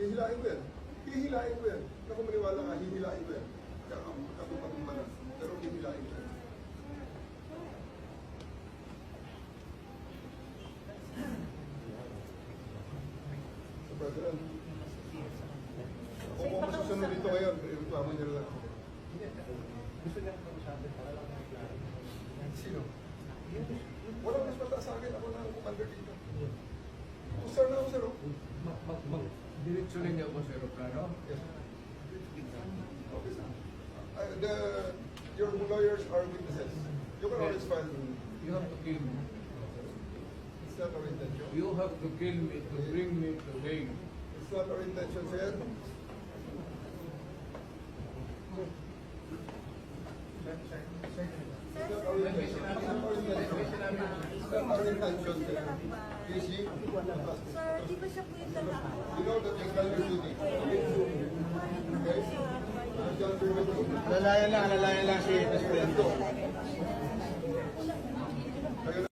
Hihilain ko yan. Hihilain ko yan. Naku maniwala ka, hihilain ko yan. Kaya ang na. Pero hihilain ko yan. So, President, kung kung masusunod dito ngayon, reklamo niyo lang ako. Gusto niya kausapin para lang maklaro. Sino? Walang mas mataas sa akin. Ako na ang commander dito. Officer na officer, oh. Diretso niya ako sa aeroplano. Yes. Officer. Uh, the, your lawyers are witnesses. You can always file. You have to kill me. It's not our intention. You have to kill me to bring me to Hague. It's not our intention, sir. Sir. Sir, di ba siya po yung lalaki? Lalayan lang, lalayan lang si Presidente.